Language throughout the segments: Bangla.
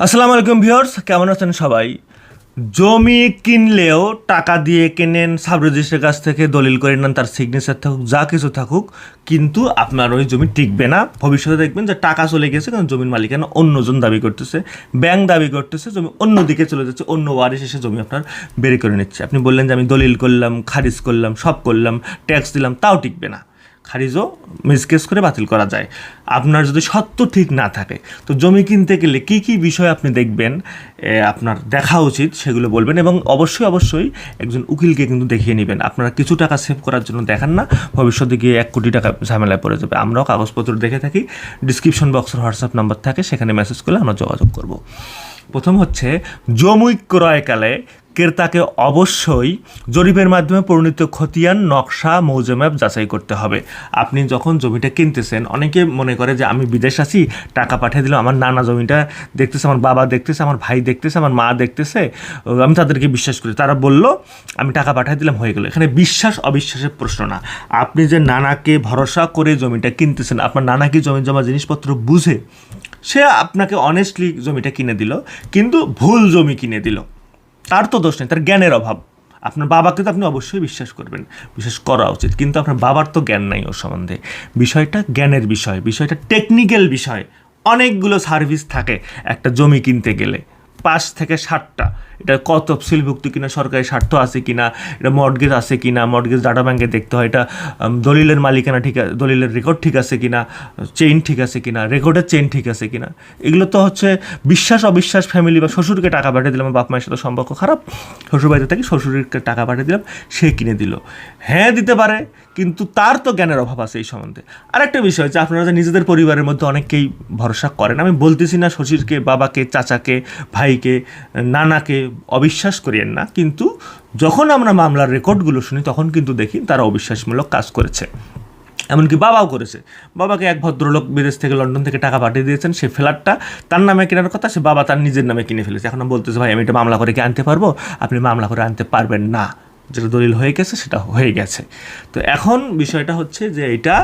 আসসালামু আলাইকুম ভিউয়ার্স, কেমন আছেন সবাই? জমি কিনলেও টাকা দিয়ে কেনেন সাব রেজিস্ট্রের কাছ থেকে দলিল করে নেন, তার সিগনেচার থাকুক, যা কিছু থাকুক, কিন্তু আপনার ওই জমি টিকবে না। ভবিষ্যতে দেখবেন যে টাকা চলে গেছে, কারণ জমির মালিকানা অন্যজন দাবি করতেছে ব্যাংক দাবি করতেছে, জমি অন্য দিকে চলে যাচ্ছে, অন্য ওয়ারিশ এসে জমি আপনার বের করে নিচ্ছে। আপনি বললেন যে আমি দলিল করলাম, খারিজ করলাম, সব করলাম ট্যাক্স দিলাম, তাও টিকবে না। খারিজও মিসকেস করে বাতিল করা যায়। আপনার যদি সত্য ঠিক না থাকে, তো জমি কিনতে গেলে কি কি বিষয় আপনি দেখবেন আপনার দেখা উচিত সেগুলো বলবেন এবং অবশ্যই অবশ্যই একজন উকিলকে কিন্তু দেখিয়ে নেবেন। আপনারা কিছু টাকা সেভ করার জন্য দেখান না, ভবিষ্যতে গিয়ে এক কোটি টাকা ঝামেলায় পড়ে যাবে। আমরাও কাগজপত্র দেখে থাকি ডিসক্রিপশন বক্সের হোয়াটসঅ্যাপ নাম্বার থাকে, সেখানে মেসেজ করলে আমরা যোগাযোগ করব। প্রথম হচ্ছে জমি ক্রয়কালে ক্রেতাকে অবশ্যই জরিপের মাধ্যমে পরিণত খতিয়ান, নকশা, মৌজা যাচাই করতে হবে। আপনি যখন জমিটা কিনতেছেন, অনেকে মনে করে যে, আমি বিদেশ আছি, টাকা পাঠিয়ে দিলাম আমার নানা জমিটা দেখতেছে, আমার বাবা দেখতেছে, আমার ভাই দেখতেছে, আমার মা দেখতেছে, আমি তাদেরকে বিশ্বাস করি। তারা বলল, আমি টাকা পাঠিয়ে দিলাম, হয়ে গেল। এখানে বিশ্বাস, অবিশ্বাসের প্রশ্ন না। আপনি যে নানাকে ভরসা করে জমিটা কিনতেছেন, আপনার নানা কি জমি জমা জিনিসপত্র বুঝে? সে আপনাকে অনেস্টলি জমিটা কিনে দিল, কিন্তু ভুল জমি কিনে দিল। তার তো দোষ নেই, তার জ্ঞানের অভাব। আপনার বাবাকে তো আপনি অবশ্যই বিশ্বাস করবেন, বিশ্বাস করা উচিত, কিন্তু আপনার বাবার তো জ্ঞান নাই ওর সম্বন্ধে। বিষয়টা জ্ঞানের বিষয়, বিষয়টা টেকনিক্যাল বিষয়। অনেকগুলো সার্ভিস থাকে একটা জমি কিনতে গেলে, পাঁচ থেকে ষাটটা এটা কত তফসিলভুক্ত কিনা, সরকারি স্বার্থ আছে কিনা, এটা মর্গেজ আছে কিনা মর্গেজ ডাটা ব্যাংকে দেখতে হয়, এটা দলিলের মালিকানা ঠিক আছে দলিলের রেকর্ড ঠিক আছে কিনা চেইন ঠিক আছে কিনা রেকর্ডের চেইন ঠিক আছে কিনা। এগুলো তো হচ্ছে বিশ্বাস, অবিশ্বাস ফ্যামিলি বা শ্বশুরকে টাকা পাঠিয়ে দিলাম, বাপ মায়ের সাথে সম্পর্ক খারাপ, শ্বশুর বাড়িতে থাকি শ্বশুরকে টাকা পাঠিয়ে দিলাম, সে কিনে দিল। হ্যাঁ দিতে পারে, কিন্তু তার তো জ্ঞানের অভাব আছে এই সম্বন্ধে। আরেকটা বিষয় যে আপনারা যে নিজেদের পরিবারের মধ্যে অনেকেই ভরসা করেন, আমি বলতেছি না শ্বশুরকে, বাবাকে, চাচাকে, ভাইকে, নানাকে অবিশ্বাস করিয়েন না, কিন্তু যখন আমরা মামলার রেকর্ডগুলো শুনি, তখন কিন্তু দেখি তারা অবিশ্বাসমূলক কাজ করেছে। এমনকি বাবাও করেছে। বাবাকে এক ভদ্রলোক বিদেশ থেকে লন্ডন থেকে টাকা পাঠিয়ে দিয়েছেন, সে ফ্ল্যাটটা তার নামে কেনার কথা, সে বাবা তার নিজের নামে কিনে ফেলেছে। এখন বলতেছে, ভাই, আমি এটা মামলা করে কি আনতে পারব? আপনি মামলা করে আনতে পারবেন না। যেটা দলিল হয়ে গেছে, সেটা হয়ে গেছে। তো এখন বিষয়টা হচ্ছে যে, এটা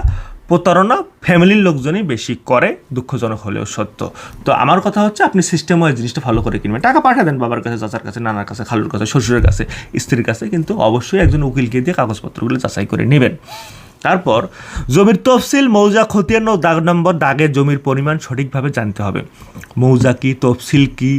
প্রতারণা ফ্যামিলির লোকজনই বেশি করে, দুঃখজনক হলেও সত্য। তো আমার কথা হচ্ছে আপনি সিস্টেম ওয়াইজ জিনিসটা ভালো করে কিনবেন। টাকা পাঠিয়ে দেন বাবার কাছে, চাচার কাছে, নানার কাছে, খালুর কাছে, শ্বশুরের কাছে, স্ত্রীর কাছে, কিন্তু অবশ্যই একজন উকিলকে দিয়ে কাগজপত্রগুলো যাচাই করে নেবেন। তারপর, জমির তফসিল, মৌজা, খতিয়ান ও দাগ নম্বর দাগে জমির পরিমাণ সঠিকভাবে জানতে হবে। মৌজা কি, তফসিল কী,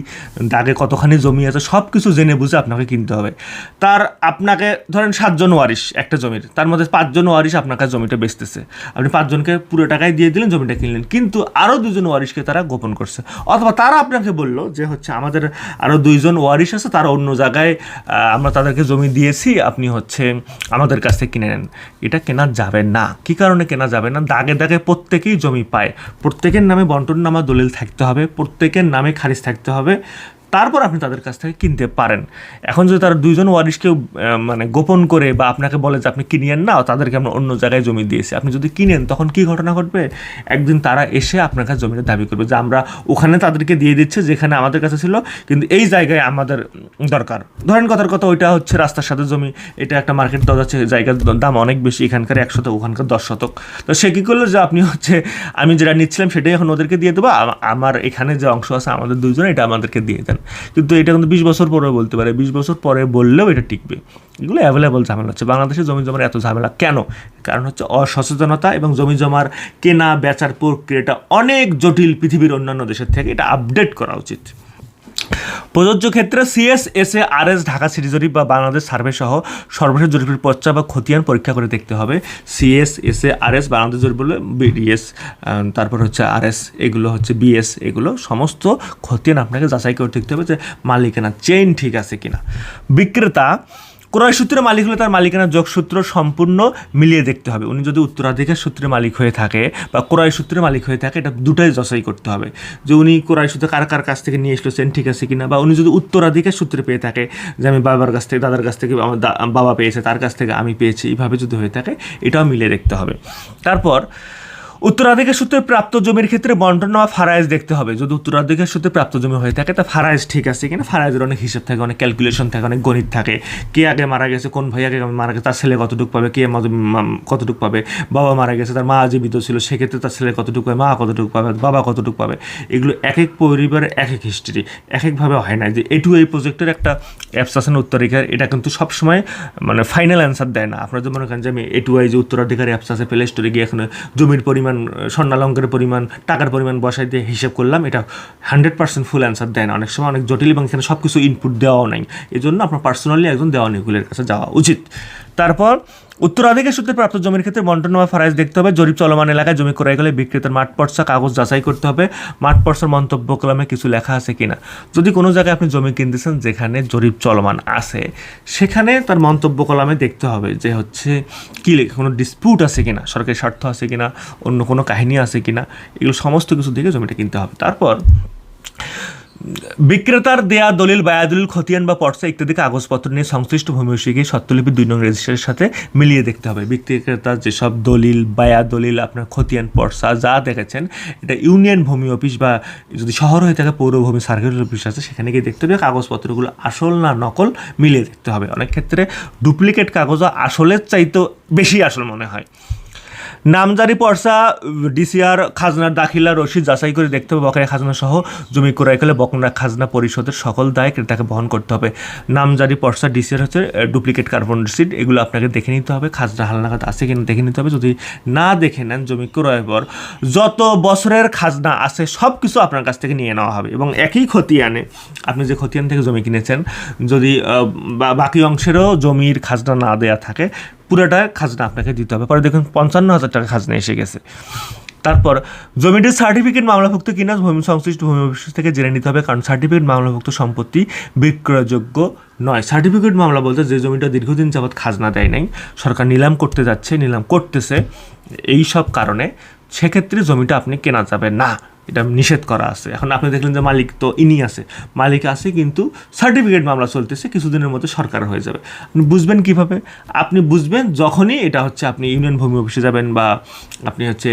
দাগে কতখানি জমি আছে সব কিছু জেনে বুঝে আপনাকে কিনতে হবে। তার আপনাকে ধরেন সাতজন ওয়ারিশ একটা জমির, তার মধ্যে পাঁচজন ওয়ারিশ আপনার কাছে জমিটা বেচতেছে। আপনি পাঁচজনকে পুরো টাকায় দিয়ে দিলেন, জমিটা কিনলেন। কিন্তু আরও দুজন ওয়ারিশকে তারা গোপন করছে। অথবা তারা আপনাকে বলল যে হচ্ছে, আমাদের আরও দুইজন ওয়ারিশ আছে, তারা অন্য জায়গায় আমরা তাদেরকে জমি দিয়েছি, আপনি হচ্ছে আমাদের কাছ থেকে কিনে নেন। এটা কেনার কেনা যাবে না। কি কারণে কেনা যাবে না? দাগে দাগে প্রত্যেকেই জমি পায়। প্রত্যেকের নামে বন্টন নামা দলিল থাকতে হবে, প্রত্যেকের নামে খারিজ থাকতে হবে। তারপর আপনি তাদের কাছ থেকে কিনতে পারেন। এখন যদি তারা দুইজন ওয়ারিশকেও মানে গোপন করে বা আপনাকে বলে যে আপনি কিনিয়েন না, তাদেরকে আমরা অন্য জায়গায় জমি দিয়েছি। আপনি যদি কিনেন, তখন কি ঘটনা ঘটবে? একদিন তারা এসে আপনার কাছে জমিটা দাবি করবে যে আমরা ওখানে তাদেরকে দিয়ে দিচ্ছে, যেখানে আমাদের কাছে ছিল, কিন্তু এই জায়গায় আমাদের দরকার। ধরেন কথার কথা, ওইটা হচ্ছে রাস্তার সাথে জমি। এটা একটা মার্কেট দেওয়া যাচ্ছে জায়গার দাম অনেক বেশি, এখানকার এক শতক ওখানকার দশ শতক তো সে কী করল যে আপনি হচ্ছে, আমি যেটা নিচ্ছিলাম সেটাই এখন ওদেরকে দিয়ে দেবো। আমার এখানে যে অংশ আছে, আমাদের দুইজন, এটা আমাদেরকে দিয়ে দেন। কিন্তু এটা কিন্তু বিশ বছর পরে বলতে পারে। বিশ বছর পরে বললেও এটা টিকবে। এগুলো অ্যাভেলেবল ঝামেলা হচ্ছে। বাংলাদেশে জমি জমার এত ঝামেলা কেন? কারণ হচ্ছে অসচেতনতা এবং জমি জমার কেনা বেচার প্রক্রিয়াটা অনেক জটিল পৃথিবীর অন্যান্য দেশের থেকে। এটা আপডেট করা উচিত। প্রযোজ্য ক্ষেত্রে CS S A R S Dhaka city জরিপ বা বাংলাদেশ সার্ভে সহ সর্বশেষ জরিপের পর্চা বা খতিয়ান পরীক্ষা করে দেখতে হবে। CS S A R S Bangladesh জরিপ বলে বিডিএস তারপর হচ্ছে আর এস এগুলো হচ্ছে বিএস, এগুলো সমস্ত খতিয়ান আপনাকে যাচাই করে দেখতে হবে যে মালিকানা চেইন ঠিক আছে কিনা। বিক্রেতা ক্রয় সূত্রে মালিক হলে তার মালিকানার যোগসূত্র সম্পূর্ণ মিলিয়ে দেখতে হবে। উনি যদি উত্তরাধিকার সূত্রে মালিক হয়ে থাকে বা ক্রয় সূত্রে মালিক হয়ে থাকে, এটা দুটাই যাচাই করতে হবে। যে উনি ক্রয় সূত্রে কার কার কাছ থেকে নিয়ে এসেছেন, ঠিক আছে কিনা, বা উনি যদি উত্তরাধিকার সূত্রে পেয়ে থাকে, যে আমি বাবার কাছ থেকে, দাদার কাছ থেকে, আমার বাবা পেয়েছে, তার কাছ থেকে আমি পেয়েছি, এইভাবে যদি হয়ে থাকে, এটাও মিলিয়ে দেখতে হবে। তারপর উত্তরাধিকার সূত্রে প্রাপ্ত জমির ক্ষেত্রে বন্টন নেওয়া ফারাইজ দেখতে হবে। যদি উত্তরাধিকার সূত্রে প্রাপ্ত জমি হয়ে থাকে, তা ফারাইজ ঠিক আছে কিনা? ফারাইজের অনেক হিসাব থাকে, অনেক ক্যালকুলেশন থাকে, অনেক গণিত থাকে। কে আগে মারা গেছে, কোন ভাই আগে মারা গেছে, তার ছেলে কতটুকু পাবে, কে কতটুকু পাবে, বাবা মারা গেছে, তার মা জীবিত ছিল, সেক্ষেত্রে তার ছেলে কতটুকু পাবে, মা কতটুকু পাবে, বাবা কতটুকু পাবে, এগুলো এক এক পরিবারের এক এক হিস্ট্রি এক একভাবে হয় না যে এটু এই প্রজেক্টের একটা অ্যাপস আছে না উত্তরাধিকার, এটা কিন্তু সবসময় মানে ফাইনাল অ্যান্সার দেয় না। আপনারা যে মনে করেন যে আমি এটু আই যে উত্তরাধিকার অ্যাপস আছে প্লে স্টোরে গিয়ে এখন জমির পরিমাণ স্বর্ণালঙ্কারের পরিমাণ, টাকার পরিমাণ বসাই দিয়ে হিসেব করলাম, এটা হান্ড্রেড পার্সেন্ট ফুল অ্যান্সার দেয় না। অনেক সময় অনেক জটিল এবং এখানে সব কিছু ইনপুট দেওয়াও নাই। এই জন্য আপনার পার্সোনালি একজন দেওয়া দেওয়ানিগুলের কাছে যাওয়া উচিত। তারপর উত্তরাধিকার সূত্রে প্রাপ্ত জমির ক্ষেত্রে বন্টন নেওয়া ফারাইজ দেখতে হবে। জরিপ চলমান এলাকায় জমি ক্রয় গেলে বিক্রেতার মাঠ পর্চা কাগজ যাচাই করতে হবে। মাঠ পর্চার মন্তব্য কলমে কিছু লেখা আছে কিনা? যদি কোনো জায়গায় আপনি জমি কিনতেছেন যেখানে জরিপ চলমান আছে, সেখানে তার মন্তব্য কলামে দেখতে হবে যে হচ্ছে কী লেখা, কোনো ডিসপিউট আছে কিনা, সরকারি স্বার্থ আছে কিনা, অন্য কোনো কাহিনী আছে কিনা, এগুলো সমস্ত কিছু দেখে জমিটা কিনতে হবে। তারপর বিক্রেতার দেয়া দলিল বায়াদলিল খতিয়ান বা পর্চা ইত্যাদি কাগজপত্র নিয়ে সংশ্লিষ্ট ভূমিশিকে সত্যলিপি দুই নং রেজিস্ট্রারের সাথে মিলিয়ে দেখতে হবে। বিক্রেতার যেসব দলিল, বায়া দলিল, আপনার খতিয়ান, পর্চা যা দেখেছেন, এটা ইউনিয়ন ভূমি অফিস বা যদি শহর হয়ে থাকে পৌরভূমি সার্কেল অফিস আছে, সেখানে গিয়ে দেখতে হবে। কাগজপত্রগুলো আসল না নকল মিলিয়ে দেখতে হবে। অনেক ক্ষেত্রে ডুপ্লিকেট কাগজও আসলের চাইতেও বেশি আসল মনে হয়। নামজারি পর্সা, ডিসিআর খাজনার দাখিলা রসিদ যাচাই করে দেখতে হবে বকেয়া খাজনা সহ জমি ক্রয় করলে বকনা খাজনা পরিশোধের সকল দায় ক্রেতাকে বহন করতে হবে। নামজারি পর্সা, ডিসিআর হচ্ছে ডুপ্লিকেট কার্বন রসিদ এগুলো আপনাকে দেখে নিতে হবে, খাজনা হালনাগাদ আছে কিনা দেখে নিতে হবে। যদি না দেখে নেন জমি ক্রয়ের পর, যত বছরের খাজনা আছে সব কিছু আপনার কাছ থেকে নিয়ে নেওয়া হবে এবং একই খতিয়ানে আপনি যে খতিয়ান থেকে জমি কিনেছেন, যদি বাকি অংশেরও জমির খাজনা না দেয়া থাকে পুরোটা খাজনা আপনাকে দিতে হবে। পরে দেখুন পঞ্চান্ন হাজার টাকা খাজনা এসে গেছে। তারপর, জমিটির সার্টিফিকেট মামলাভুক্ত কিনা ভূমি সংশ্লিষ্ট ভূমি অফিস থেকে জেনে নিতে হবে, কারণ সার্টিফিকেট মামলাভুক্ত সম্পত্তি বিক্রয়যোগ্য নয়। সার্টিফিকেট মামলা বলতে যে জমিটা দীর্ঘদিন যাবৎ খাজনা দেয় নাই, সরকার নিলাম করতে যাচ্ছে, নিলাম করতেছে, এই সব কারণে সেক্ষেত্রে জমিটা আপনি কেনা যাবে না। এটা নিষেধ করা আছে। এখন আপনি দেখলেন যে মালিক তো ইনি আছে। মালিক আছে কিন্তু সার্টিফিকেট মামলা চলতেছে, কিছুদিনের মধ্যে সরকার হয়ে যাবে। আপনি বুঝবেন কীভাবে? আপনি বুঝবেন যখনই এটা হচ্ছে আপনি ইউনিয়ন ভূমি অফিসে যাবেন বা আপনি হচ্ছে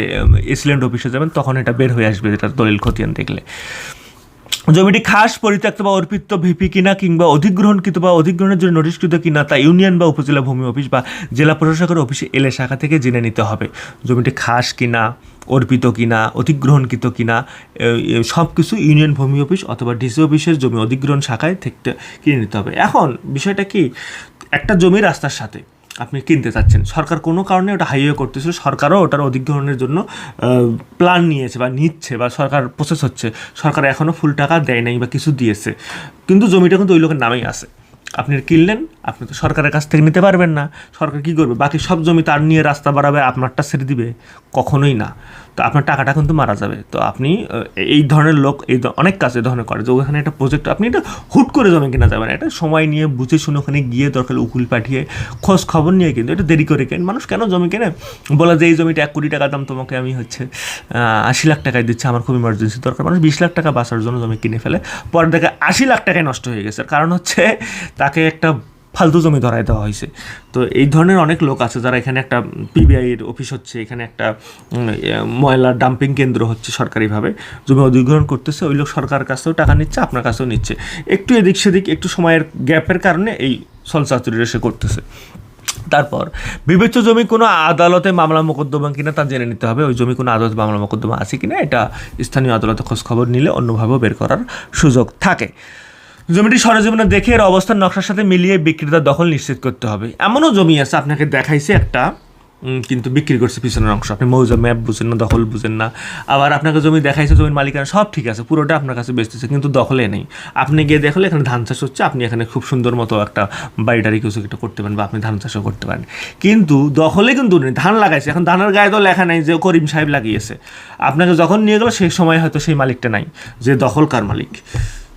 এসিলেন্ট অফিসে যাবেন, তখন এটা বের হয়ে আসবে এটা দলিল খতিয়ান দেখলে। জমিটি খাস পরিত্যক্ত বা অর্পিত ভিপি কিনা কিংবা অধিগ্রহণকৃত বা অধিগ্রহণের জন্য নোটিশকৃত কিনা তা ইউনিয়ন বা উপজেলা ভূমি অফিস বা জেলা প্রশাসকের অফিসে এলে শাখা থেকে জেনে নিতে হবে। জমিটি খাস কিনা, অর্পিত কিনা, অধিগ্রহণকৃত কিনা সব কিছু ইউনিয়ন ভূমি অফিস অথবা ডিসি অফিসের জমি অধিগ্রহণ শাখায় থেকে কিনে নিতে হবে। এখন বিষয়টা কি? একটা জমি রাস্তার সাথে আপনি কিনতে চাচ্ছেন। সরকার কোনো কারণে ওটা হাইওয়ে করতেছিল সরকারও ওটার অধিগ্রহণের জন্য প্ল্যান নিয়েছে বা নিচ্ছে বা সরকার প্রসেস হচ্ছে। সরকার এখনও ফুল টাকা দেয় নাই বা কিছু দিয়েছে। কিন্তু জমিটা কিন্তু ওই লোকের নামেই আছে। আপনি কিনলেন, আপনি তো সরকারের কাছ থেকে নিতে পারবেন না। সরকার কী করবে? বাকি সব জমি তার নিয়ে রাস্তা বাড়াবে, আপনারটা ছেড়ে দিবে। কখনোই না। তো আপনার টাকাটা কিন্তু মারা যাবে। তো আপনি এই ধরনের লোক, এই অনেক কাজ এই ধরনের করে। যে ওখানে একটা প্রজেক্ট আপনি এটা হুট করে জমি কেনা যাবে না। এটা সময় নিয়ে বুঝে শুনে ওখানে গিয়ে দরকার উকুল পাঠিয়ে খোঁজ খবর নিয়ে কিন্তু এটা দেরি করে কেন? মানুষ কেন জমি কেনে? বলে যে, এই জমিটা এক কোটি টাকা দাম তোমাকে আমি হচ্ছে আশি লাখ টাকায় দিচ্ছি, আমার খুব ইমার্জেন্সি দরকার। মানুষ বিশ লাখ টাকা বাঁচার জন্য জমি কিনে ফেলে। পরে দেখে আশি লাখ টাকায় নষ্ট হয়ে গেছে। কারণ হচ্ছে, তাকে একটা ফালতু জমি ধরাই দেওয়া হয়েছে। তো এই ধরনের অনেক লোক আছে যারা এখানে একটা পিবিআইয়ের অফিস হচ্ছে, এখানে একটা ময়লা ডাম্পিং কেন্দ্র হচ্ছে সরকারিভাবে। জমি অধিগ্রহণ করতেছে, ওই লোক সরকারের কাছেও টাকা নিচ্ছে, আপনার কাছেও নিচ্ছে। একটু এদিক সেদিক, একটু সময়ের গ্যাপের কারণে এই সলচাতুরিরা সে করতেছে। তারপর, বিবেচ্য জমি কোনো আদালতে মামলা মোকদ্দমা কিনা তা জেনে নিতে হবে। ওই জমি কোনো আদালতে মামলা মোকদ্দমা আছে কিনা, এটা স্থানীয় আদালতে খোঁজ খবর নিলে অন্যভাবেও বের করার সুযোগ থাকে। জমিটি সরজমিনে দেখে এর অবস্থান নকশার সাথে মিলিয়ে বিক্রেতার দখল নিশ্চিত করতে হবে। এমনও জমি আছে, আপনাকে দেখাইছে একটা কিন্তু বিক্রি করছে পিছনের অংশ। আপনি মৌজা, ম্যাপ বুঝেন না, দখল বুঝেন না। আবার আপনাকে জমি দেখাইছে, জমির মালিকানা সব ঠিক আছে, পুরোটা আপনার কাছে বেচতেছে কিন্তু দখলে নেই। আপনি গিয়ে দেখলে এখানে ধান চাষ হচ্ছে, আপনি এখানে খুব সুন্দর মতো একটা বাড়িটারি কিছু একটা করতে পারেন বা আপনি ধান চাষও করতে পারেন। কিন্তু দখলে কিন্তু নেই, ধান লাগাইছে। এখন ধানের গায়ে তো লেখা নাই যে করিম সাহেব লাগিয়েছে। আপনাকে যখন নিয়ে গেলো, সেই সময় হয়তো সেই মালিকটা নাই, যে দখলকার মালিক।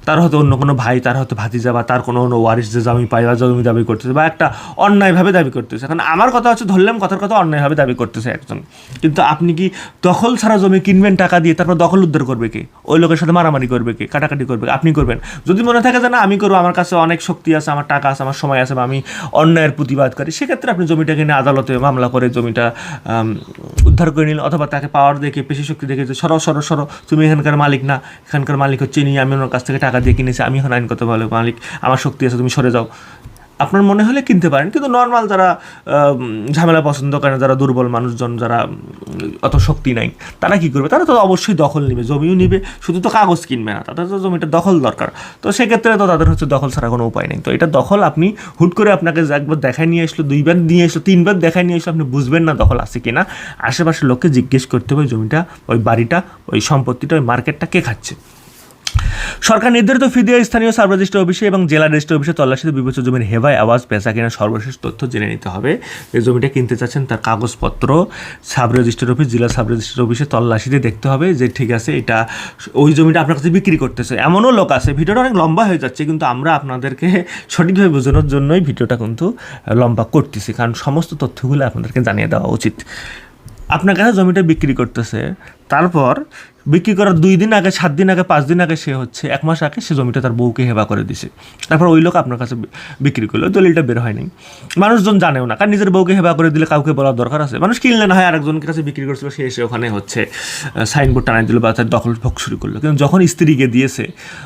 তার হয়তো অন্য কোনো ভাই, তার হয়তো ভাতিজা বা তার কোনো অন্য ওয়ারিস যে জমি পাই বা জমি দাবি করতেছে বা একটা অন্যায়ভাবে দাবি করতেছে। এখন আমার কথা হচ্ছে ধরলাম কথার কথা অন্যায়ভাবে দাবি করতেছে একজন। কিন্তু আপনি কি দখল ছাড়া জমি কিনবেন টাকা দিয়ে, তারপর দখল উদ্ধার করবে কে? ওই লোকের সাথে মারামারি করবে কে? কাটাকাটি করবে? আপনি করবেন। যদি মনে থাকে যে না, আমি করব, আমার কাছে অনেক শক্তি আছে, আমার টাকা আছে, আমার সময় আছে বা আমি অন্যায়ের প্রতিবাদ করি সেক্ষেত্রে আপনি জমিটা কিনে আদালতে মামলা করে জমিটা উদ্ধার করে নিলেন। অথবা তাকে পাওয়ার দেখে, পেশি শক্তি দেখে যে সরো সরো সরো, তুমি এখানকার মালিক না, এখানকার মালিক হচ্ছে নিয়ে আমি ওনার কাছ থেকে টাকা দিয়ে কিনেছি, আমি এখন আইনগত ভালো মালিক, আমার শক্তি আছে, তুমি সরে যাও। আপনার মনে হলে কিনতে পারেন, কিন্তু নর্মাল যারা ঝামেলা পছন্দ করে যারা দুর্বল মানুষজন, যারা অত শক্তি নাই, তারা কি করবে? তারা তো অবশ্যই দখল নেবে, জমিও নিবে, শুধু তো কাগজ কিনবে না, তাদের তো জমিটা দখল দরকার। তো সেক্ষেত্রে তো তাদের হচ্ছে দখল ছাড়া কোনো উপায় নেই। তো এটা দখল আপনি হুট করে আপনাকে একবার দেখায় নিয়ে আসলো দুইবার নিয়ে আসলো তিনবার দেখায় নিয়ে আসলো, আপনি বুঝবেন না দখল আছে কিনা। আশেপাশের লোককে জিজ্ঞেস করতে হবে, জমিটা, ওই বাড়িটা, ওই সম্পত্তিটা, ওই মার্কেটটা কে খাচ্ছে। সরকার নির্ধারিত ফি দিয়ে স্থানীয় সাব রেজিস্ট্রি অফিসে এবং জেলা রেজিস্ট্রি অফিসে তল্লাশিতে বিবেচিত জমির হেভায় আওয়াজ পেশা কিনা সর্বশেষ তথ্য জেনে নিতে হবে। এই জমিটা কিনতে চাচ্ছেন তার কাগজপত্র। সাব রেজিস্ট্রি অফিস, জেলা সাব রেজিস্ট্রি অফিসে তল্লাশিতে দেখতে হবে যে ঠিক আছে, এটা ওই জমিটা আপনার কাছে বিক্রি করতেছে। এমনও লোক আছে, ভিডিওটা অনেক লম্বা হয়ে যাচ্ছে, কিন্তু আমরা আপনাদেরকে সঠিকভাবে বোঝানোর জন্যই ভিডিওটা কিন্তু লম্বা করতেছি, কারণ সমস্ত তথ্যগুলো আপনাদেরকে জানিয়ে দেওয়া উচিত। আপনার কাছে জমিটা বিক্রি করতেছে, তারপর বিক্রি করার দুই দিন আগে সাত দিন আগে পাঁচ দিন আগে সে হচ্ছে এক মাস আগে সে জমিটা তার বউকে হেবা করে দিছে। তারপর ওই লোক আপনার কাছে বিক্রি করল দলিলটা বের হয়নি। মানুষজন জানেও না কারণ নিজের বউকে হেবা করে দিলে কাউকে বলার দরকার আছে। মানুষ কিনলে না হয় আরেকজনের কাছে বিক্রি করছিল সে এসে ওখানে হচ্ছে সাইনবোর্ড টানাই দিল বা তার দখল ভোগ শুরু করল। কিন্তু যখন স্ত্রীকে দিয়েছে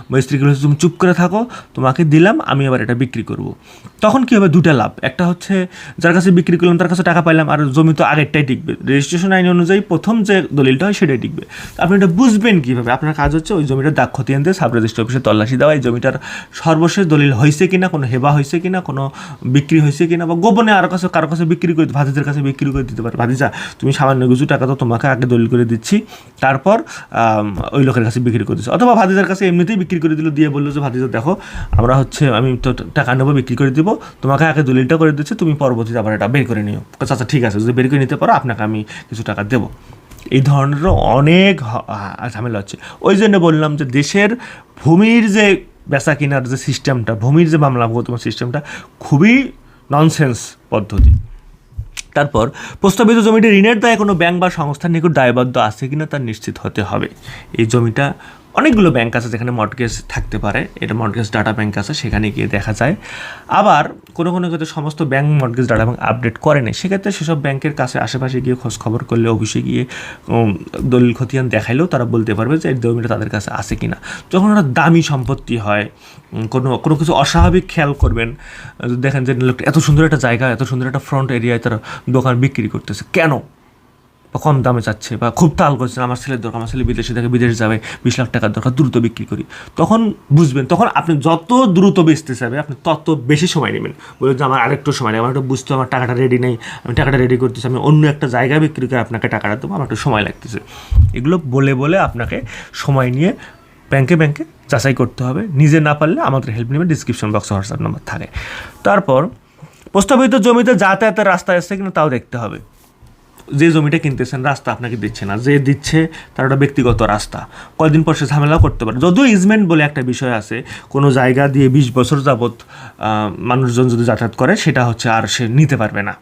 বা স্ত্রীকে বলেছে, তুমি চুপ করে থাকো তোমাকে দিলাম আমি আবার এটা বিক্রি করব। তখন কী হবে? দুটা লাভ। একটা হচ্ছে যার কাছে বিক্রি করলাম তার কাছে টাকা পাইলাম আর জমি তো আগেরটাই টিকবে। রেজিস্ট্রেশন আইন অনুযায়ী প্রথম যে দলিলটা হয় সেটাই টিকবে। আপনি এটা বুঝবেন কীভাবে? আপনার কাজ হচ্ছে ওই জমিটার দাগ খতিয়ান দিয়ে সাব রেজিস্ট্রি অফিসে তল্লাশি দেওয়া, এই জমিটার সর্বশেষ দলিল হয়েছে কিনা, কোনো হেবা হয়েছে কিনা, কোনো বিক্রি হয়েছে কিনা, বা গোপনে আরও কাছে, কারও কাছে বিক্রি করে ভাতিদের কাছে বিক্রি করে দিতে পারে। ভাতিজা, তুমি সামান্য কিছু টাকা তো তোমাকে আগে দলিল করে দিচ্ছি, তারপর ওই লোকের কাছে বিক্রি করে দিচ্ছি। অথবা ভাতিজার কাছে এমনিতেই বিক্রি করে দিল, দিয়ে বলল যে, ভাতিজা, দেখো, আমরা হচ্ছে, আমি তো টাকা নেব, বিক্রি করে দিব, তোমাকে আগে দলিলটা করে দিচ্ছি, তুমি পরবর্তীতে আবার এটা বের করে নিও। আচ্ছা ঠিক আছে, যদি বের করে নিতে পারো, আপনাকে আমি কিছু টাকা দেবো। এই ধরনেরও অনেক ঝামেলা হচ্ছে। ওই জন্য বললাম যে দেশের ভূমির যে বেচা কেনার যে সিস্টেমটা, ভূমির যে মামলা মোকদ্দমা সিস্টেমটা, খুবই ননসেন্স পদ্ধতি। তারপর, প্রস্তাবিত জমিটি ঋণের দায়ে কোনো ব্যাংক বা সংস্থার নিকট দায়বদ্ধ আছে কিনা তা নিশ্চিত হতে হবে। এই জমিটা অনেকগুলো ব্যাংক আছে যেখানে মর্টগেজ থাকতে পারে। এটা মর্টগেজ ডাটা ব্যাংক আছে, সেখানে গিয়ে দেখা যায়। আবার কোনো কোনো ক্ষেত্রে সমস্ত bank mortgage data bank update করে নেই সেক্ষেত্রে সেসব ব্যাংকের কাছে আশেপাশে গিয়ে খোঁজ খবর করলে অফিসে গিয়ে দলিল খতিয়ান দেখাইলেও তারা বলতে পারবে যে এই জমিটা তাদের কাছে আছে কি না যখন একটা দামি সম্পত্তি হয় কোনো কোনো কিছু অস্বাভাবিক খেয়াল করবেন, দেখেন যে লোকটা এত সুন্দর একটা জায়গা, এত সুন্দর একটা ফ্রন্ট এরিয়ায় তারা দোকান বিক্রি করতেছে। কেন? কম দামে চাচ্ছে বা খুব তাল করছে, আমার ছেলের দরকার, আমার ছেলে বিদেশে থেকে, বিদেশে যাবে, বিশ লাখ টাকার দরকার, দ্রুত বিক্রি করি। তখন বুঝবেন, তখন আপনি যত দ্রুত বেচতে চাবে আপনি তত বেশি সময় নেবেন। বলুন যে আমার আরেকটু সময় নেই, আমার একটু বুঝতে আমার টাকাটা রেডি নেই, আমি টাকাটা রেডি করতেছি, আমি অন্য একটা জায়গায় বিক্রি করে আপনাকে টাকাটা দেবো, আমার একটু সময় লাগতেছে। এগুলো বলে বলে আপনাকে সময় নিয়ে ব্যাংকে ব্যাংকে যাচাই করতে হবে। নিজে না পারলে আমাদের হেল্প নেবে ডিসক্রিপশন বক্সে হোয়াটসঅ্যাপ নাম্বার থাকে। তারপর, প্রস্তাবিত জমিতে যাতায়াতের রাস্তা আছে কিনা তাও দেখতে হবে। যে জমিটা কিনতেছেন, রাস্তা আপনাকে দিচ্ছে না। যে দিচ্ছে, তার ওটা ব্যক্তিগত রাস্তা। কয়দিন পর সে ঝামেলা করতে পারে। যদিও ইজমেন্ট বলে একটা বিষয় আছে, কোনো জায়গা দিয়ে বিশ বছর যাবৎ মানুষজন যদি যাতায়াত করে, সেটা হচ্ছে আর সে নিতে পারবে না।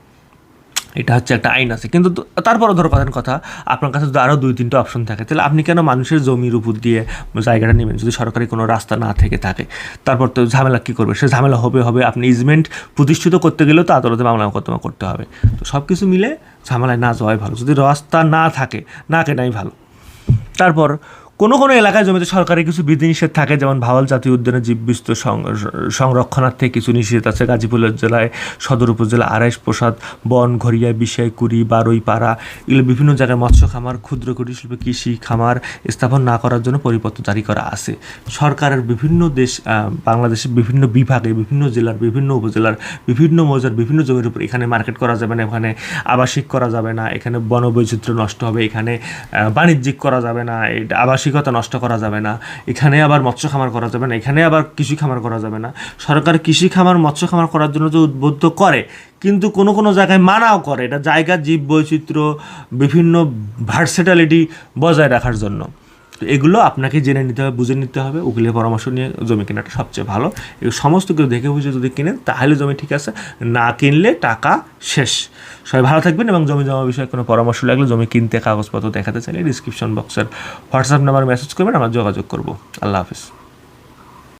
এটা হচ্ছে একটা আইন আছে। কিন্তু তারপরও ধরো প্রধান কথা, আপনার কাছে যদি আরও দুই, তিনটা অপশন থাকে, তাহলে আপনি কেন মানুষের জমির উপর দিয়ে জায়গাটা নেবেন? যদি সরকারি কোনো রাস্তা না থেকে থাকে, তারপর তো ঝামেলা কী করবে? সে ঝামেলা হবে হবে আপনি ইজমেন্ট প্রতিষ্ঠিত করতে গেলেও তো আদালতে মামলা মোকদ্দমা করতে হবে। তো সব কিছু মিলে ঝামেলায় না যাওয়াই ভালো। যদি রাস্তা না থাকে, না কেনাই ভালো। তারপর কোনো কোনো এলাকায় জমিতে সরকারি কিছু বিধিনিষেধ থাকে, যেমন ভাওয়াল জাতীয় উদ্যানের জীববিস্ত সংরক্ষণার্থে কিছু নিষেধ আছে। গাজীপুর জেলায় সদর উপজেলা আড়াইশ প্রসাদ, বন, ঘরিয়া বিশাই কুড়ি, বারোই, পাড়া এগুলো বিভিন্ন জায়গায় মৎস্য খামার, ক্ষুদ্র কুটির শিল্প কৃষি খামার স্থাপন না করার জন্য পরিপত্র জারি করা আছে। সরকারের বিভিন্ন দেশ বাংলাদেশের বিভিন্ন বিভাগে, বিভিন্ন জেলার, বিভিন্ন উপজেলার, বিভিন্ন মৌজার, বিভিন্ন জমির উপর এখানে মার্কেট করা যাবে না, এখানে আবাসিক করা যাবে না, এখানে বনবৈচিত্র্য নষ্ট হবে, এখানে বাণিজ্যিক করা যাবে না এটা আবাসিকতা নষ্ট করা যাবে না, এখানে আবার মৎস্য খামার করা যাবে না, এখানে আবার কৃষি খামার করা যাবে না। সরকার কৃষি খামার, মৎস্য খামার করার জন্য যে উদ্বুদ্ধ করে, কিন্তু কোনো কোনো জায়গায় মানাও করে। এটা জায়গা, জীব বৈচিত্র্য, বিভিন্ন ভার্সেটালিটি বজায় রাখার জন্য। তো এগুলো আপনাকে জেনে নিতে হবে, বুঝে নিতে হবে। উকিলের পরামর্শ নিয়ে জমি কেনাটা সবচেয়ে ভালো। সমস্ত কিছু দেখে বুঝে যদি কিনেন, তাহলে জমি ঠিক আছে। না কিনলে টাকা শেষ। সবাই ভালো থাকবেন এবং জমি জমা বিষয়ে কোনো পরামর্শ লাগলে জমি কিনতে, কাগজপত্র দেখাতে চাইলে ডিসক্রিপশন বক্সের হোয়াটসঅ্যাপ নাম্বার মেসেজ করবেন, আমরা যোগাযোগ করব। আল্লাহ হাফিজ।